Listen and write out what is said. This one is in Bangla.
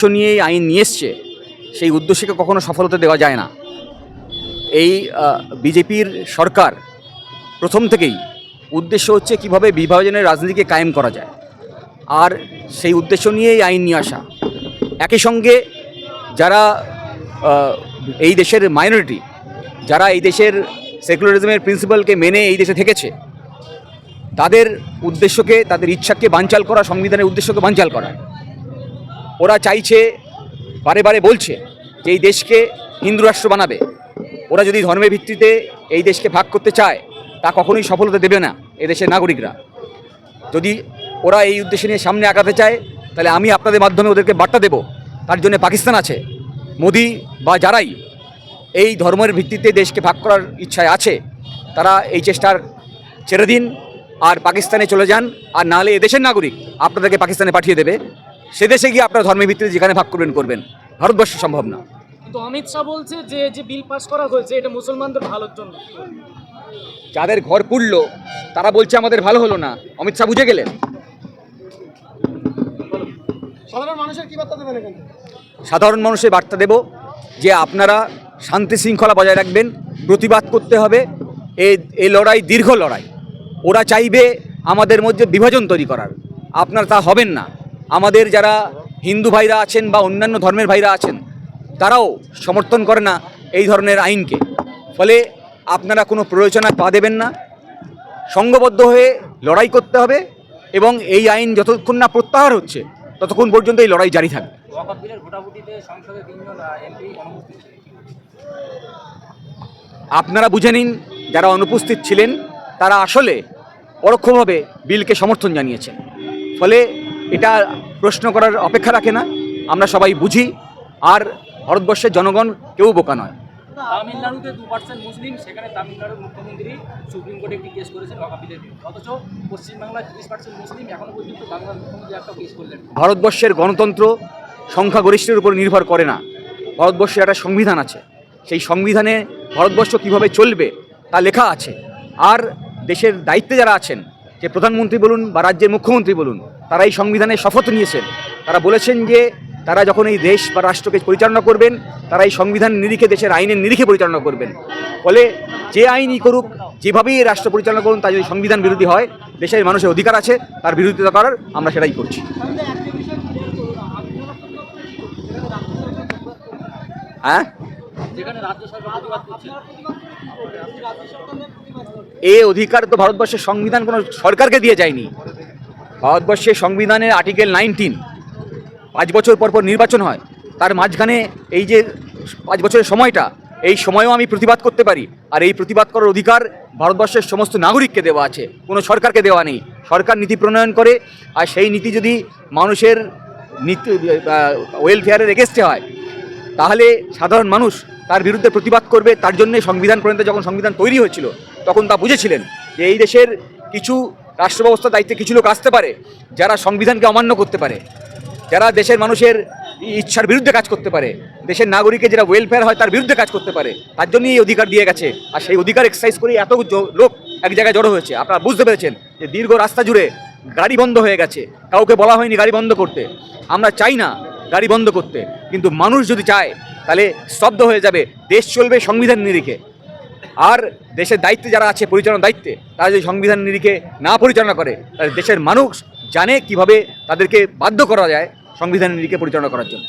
উদ্দেশ্য নিয়ে এই আইন নিয়ে এসছে, সেই উদ্দেশ্যকে কখনো সফলতা দেওয়া যায় না। এই বিজেপির সরকার প্রথম থেকেই উদ্দেশ্য হচ্ছে কীভাবে বিভাজনের রাজনীতিকে কায়েম করা যায়। আর সেই উদ্দেশ্য নিয়েই আইন নিয়ে আসা। একই সঙ্গে যারা এই দেশের মাইনরিটি যারা এই দেশের সেকুলারিজমের প্রিন্সিপালকে মেনে এই দেশে থেকেছে, তাদের উদ্দেশ্যকে, তাদের ইচ্ছাকে বানচাল করা, সংবিধানের উদ্দেশ্যকে বানচাল করা। ওরা চাইছে, বারে বারে বলছে যে এই দেশকে হিন্দু রাষ্ট্র বানাবে। ওরা যদি ধর্মের ভিত্তিতে এই দেশকে ভাগ করতে চায়, তা কখনোই সফলতা দেবে না এদেশের নাগরিকরা। যদি ওরা এই উদ্দেশ্য নিয়ে সামনে আগাতে চায়, তাহলে আমি আপনাদের মাধ্যমে ওদেরকে বার্তা দেব। তার জন্য পাকিস্তান আছে। মোদি বা যারাই এই ধর্মের ভিত্তিতে দেশকে ভাগ করার ইচ্ছায় আছে, তারা এই চেষ্টার ছেড়ে দিন, আর পাকিস্তানে চলে যান, আর নাহলে এদেশের নাগরিক আপনাদেরকে পাকিস্তানে পাঠিয়ে দেবে। সে দেশে গিয়ে আপনার ধর্মের ভিত্তিতে যেখানে ভাগ করবেন করবেন। ভারতবর্ষে সম্ভব না। কিন্তু অমিত শাহ বলছে যে যে বিল পাস করা হয়েছে এটা মুসলমানদের ভালোর জন্য। যাদের ঘর পুড়ল তারা বলছে আমাদের ভালো হলো না। অমিত শাহ বুঝে গেলেন? সাধারণ মানুষের কি বার্তা দেবেন এখানে? সাধারণ মানুষের বার্তা দেব যে আপনারা শান্তি শৃঙ্খলা বজায় রাখবেন প্রতিবাদ করতে হবে। এই এই লড়াই দীর্ঘ লড়াই। ওরা চাইবে আমাদের মধ্যে বিভাজন তৈরি করার। আপনারা তা হবেন না। আমাদের যারা হিন্দু ভাইরা আছেন বা অন্যান্য ধর্মের ভাইরা আছেন, তারাও সমর্থন করে না এই ধরনের আইনকে। ফলে আপনারা কোনো প্ররোচনায় পা দেবেন না। সংঘবদ্ধ হয়ে লড়াই করতে হবে এবং এই আইন যতক্ষণ না প্রত্যাহার হচ্ছে, ততক্ষণ পর্যন্ত এই লড়াই জারি থাকবে। আপনারা বুঝে নিন, যারা অনুপস্থিত ছিলেন, তারা আসলে পরোক্ষভাবে বিলকে সমর্থন জানিয়েছেন। ফলে এটা প্রশ্ন করার অপেক্ষা রাখে না। আমরা সবাই বুঝি আর ভারতবর্ষের জনগণ কেউ বোকা নয়। তামিলনাড়ুতে দু পার্সেন্ট মুসলিম সেখানে তামিলনাড়ুর মুখ্যমন্ত্রী সুপ্রিম কোর্টে একটি কেস করেছেন অথচ পশ্চিমবাংলায় তিরিশ পার্সেন্ট মুসলিম এখনও পর্যন্ত বাংলার মুখ্যমন্ত্রী একটা কেস করলেন। ভারতবর্ষের গণতন্ত্র সংখ্যাগরিষ্ঠের উপর নির্ভর করে না। ভারতবর্ষের একটা সংবিধান আছে। সেই সংবিধানে ভারতবর্ষ কীভাবে চলবে তা লেখা আছে। আর দেশের দায়িত্বে যারা আছেন যে প্রধানমন্ত্রী বলুন বা রাজ্যের মুখ্যমন্ত্রী বলুন তারা এই সংবিধানে শপথ নিয়েছেন। তারা বলেছেন যে তারা যখন এই দেশ বা রাষ্ট্রকে পরিচালনা করবেন, তারা এই সংবিধান নিরিখে, দেশের আইনের নিরিখে পরিচালনা করবেন। ফলে যে আইনই করুক, যেভাবেই এই রাষ্ট্র পরিচালনা করুন তা যদি সংবিধান বিরোধী হয়, দেশের মানুষের অধিকার আছে, তার বিরোধিতা করার আমরা সেটাই করছি। হ্যাঁ? এ অধিকার তো ভারতবর্ষের সংবিধান কোনো সরকারকে দিয়ে যায়নি। ভারতবর্ষের সংবিধানের আর্টিকেল নাইনটিন, পাঁচ বছর পর পর নির্বাচন হয়, তার মাঝখানে এই যে পাঁচ বছরের সময়টা, এই সময়েও আমি প্রতিবাদ করতে পারি। আর এই প্রতিবাদ করার অধিকার ভারতবর্ষের সমস্ত নাগরিককে দেওয়া আছে, কোনো সরকারকে দেওয়া নেই। সরকার নীতি প্রণয়ন করে, আর সেই নীতি যদি মানুষের নীতি ওয়েলফেয়ারের এগেস্টে হয়, তাহলে সাধারণ মানুষ তার বিরুদ্ধে প্রতিবাদ করবে। তার জন্য সংবিধান পর্যন্ত যখন সংবিধান তৈরি হয়েছিল, তখন তা বুঝেছিলেন যে এই দেশের কিছু রাষ্ট্র ব্যবস্থার দায়িত্বে কিছু লোক আসতে পারে, যারা সংবিধানকে অমান্য করতে পারে, যারা দেশের মানুষের ইচ্ছার বিরুদ্ধে কাজ করতে পারে, দেশের নাগরিকের যারা ওয়েলফেয়ার হয় তার বিরুদ্ধে কাজ করতে পারে, তার জন্যই এই অধিকার দিয়ে গেছে। আর সেই অধিকার এক্সারসাইজ করে এত লোক এক জায়গায় জড়ো হয়েছে। আপনারা বুঝতে পেরেছেন যে দীর্ঘ রাস্তা জুড়ে গাড়ি বন্ধ হয়ে গেছে। কাউকে বলা হয়নি গাড়ি বন্ধ করতে। আমরা চাই না গাড়ি বন্ধ করতে। কিন্তু মানুষ যদি চায়, তাহলে স্তব্ধ হয়ে যাবে। দেশ চলবে সংবিধান নিরিখে। আর দেশের দায়িত্বে যারা আছে, পরিচালনার দায়িত্বে, তারা যদি সংবিধান নিরিখে না পরিচালনা করে, তাহলে দেশের মানুষ জানে কীভাবে তাদেরকে বাধ্য করা যায় সংবিধান নিরিখে পরিচালনা করার জন্য।